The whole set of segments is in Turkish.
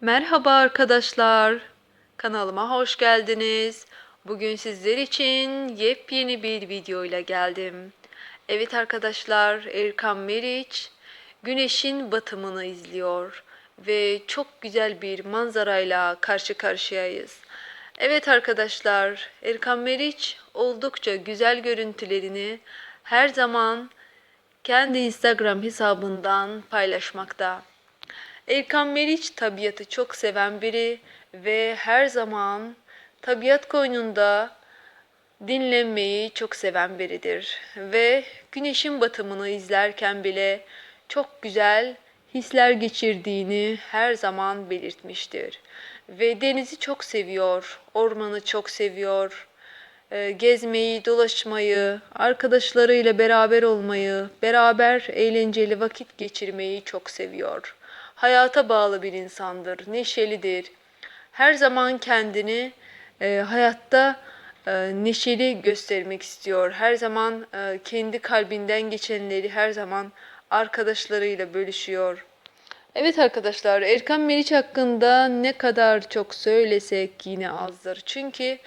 Merhaba arkadaşlar. Kanalıma hoş geldiniz. Bugün sizler için yepyeni bir video ile geldim. Evet arkadaşlar, Erkan Meriç güneşin batımını izliyor ve çok güzel bir manzarayla karşı karşıyayız. Evet arkadaşlar, Erkan Meriç oldukça güzel görüntülerini her zaman kendi Instagram hesabından paylaşmakta. Erkan Meriç tabiatı çok seven biri ve her zaman tabiat koynunda dinlenmeyi çok seven biridir. Ve güneşin batımını izlerken bile çok güzel hisler geçirdiğini her zaman belirtmiştir. Ve denizi çok seviyor, ormanı çok seviyor, e, gezmeyi, dolaşmayı, arkadaşlarıyla beraber olmayı, beraber eğlenceli vakit geçirmeyi çok seviyor. Hayata bağlı bir insandır, neşelidir. Her zaman kendini e, hayatta e, neşeli göstermek istiyor. Her zaman e, kendi kalbinden geçenleri her zaman arkadaşlarıyla bölüşüyor. Evet arkadaşlar, Erkan Meriç hakkında ne kadar çok söylesek yine azdır. Çünkü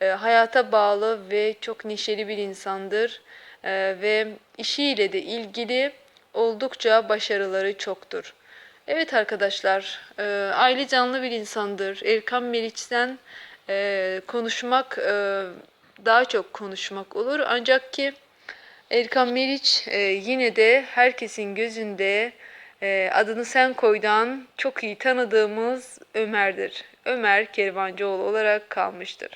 e, hayata bağlı ve çok neşeli bir insandır E, ve işiyle de ilgili oldukça başarıları çoktur. Evet arkadaşlar, e, aile canlı bir insandır. Erkan Meriç'ten e, konuşmak e, daha çok konuşmak olur. Ancak ki Erkan Meriç e, yine de herkesin gözünde e, adını sen koydan çok iyi tanıdığımız Ömer'dir. Ömer Kervancıoğlu olarak kalmıştır.